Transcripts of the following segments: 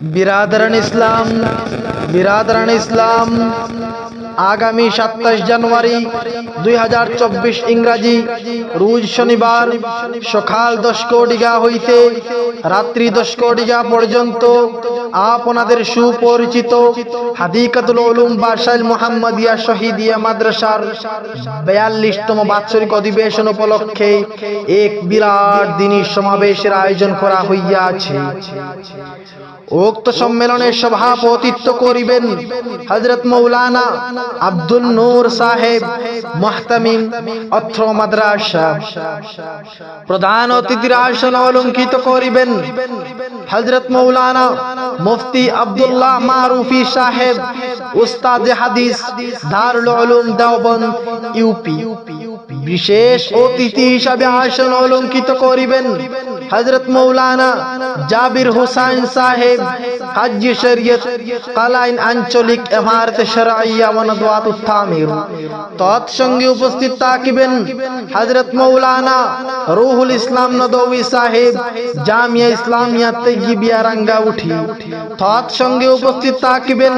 বিরাদরান ইসলাম বিরাদরান ইসলাম, আগামী সাতাশ জানুয়ারি দুই হাজার চব্বিশ ইংরাজি রোজ শনিবার সকাল দশ কোটিগা হইতে রাত্রি দশ কোটিগা পর্যন্ত আপনাদের সুপরিচিত হাদিকাতুল উলুম বাসাইল মোহাম্মদিয়া শহীদিয়া মাদ্রাসার বেয়াল্লিশতম বাৎসরিক অধিবেশন উপলক্ষে এক বিরাট দিনী সমাবেশের আয়োজন করা হইয়াছে। উক্ত সম্মেলনের সভাপতিত্ব করিবেন হজরত মৌলানা আব্দুল নূর সাহেব, মোহতামিম, অত্র মাদ্রাসা। প্রধান অতিথির আসন অলঙ্কিত করিবেন হজরত মৌলানা মুফতি আব্দুল্লাহ মারুফি সাহেব, উস্তাদ হাদিস, দারুল উলুম, দেওবন্দ, ইউপি। বিশেষ অতিথি হিসাবে আসন অলঙ্কিত করিবেন হজরত মৌলানা জাবির হুসাইন সাহেব হাজি শরীয়ত কালাইন আঞ্চলিক ইমারত শরঈয়া ওয়া নদওয়াত তামির তৎসঙ্গে উপস্থিত থাকিবেন হযরত মাওলানা রুহুল ইসলাম নদওয়ি সাহেব, জামিয়া ইসলামিয়া তৈয়িবিয়া রাঙ্গাউঠি। তৎসঙ্গে উপস্থিত থাকিবেন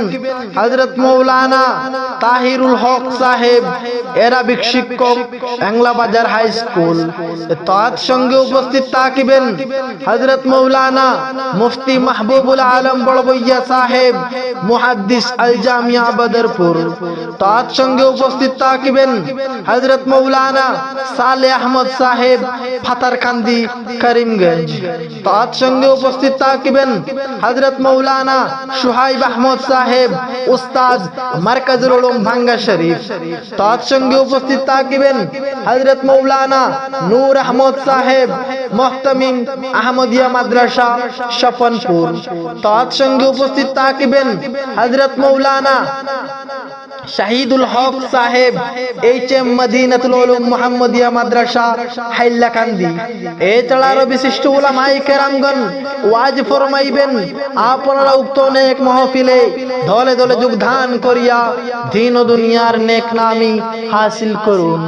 হযরত মাওলানা তাহিরুল হক সাহেব, এরাবিক শিক্ষক, বাংলা বাজার হাই স্কুল। তৎসঙ্গে উপস্থিত থাকিবেন হযরত মাওলানা মুফতি মাহবুবুল আলম বড়বইয়া সাহেব, মুহাদ্দিস আল জামিয়া বদরপুর তৎসঙ্গে উপস্থিত থাকিবেন হযরত মাওলানা সালে আহমদ সাহেব, ফাতারকান্দি, করিমগঞ্জ। তৎসঙ্গে উপস্থিত থাকিবেন হযরত মাওলানা সুহাইব আহমদ সাহেব, উস্তাদ মার্কাজুল উলুম ভাঙ্গা শরীফ। তৎসঙ্গে উপস্থিত থাকিবেন হযরত মাওলানা নূর আহমদ সাহেব মুহতামিম আহমদিয়া মাদ্রাসা স্বপনপুর তৎসঙ্গে উপস্থিত থাকিবেন হযরত মৌলানা শাহিদুল হক সাহেব, এইচ এম মদিনাতুল উলুম মুহাম্মদিয়া মাদ্রাসা, হাইলাকান্দি। এছাড়া আরও বিশিষ্ট উলামায়ে কেরামগণ ওয়াজ ফরমাইবেন, আপনারা উক্ত নেক মহফিলে দলে দলে যোগদান করিয়া দিন ও দুনিয়ার নেক নামি হাসিল করুন।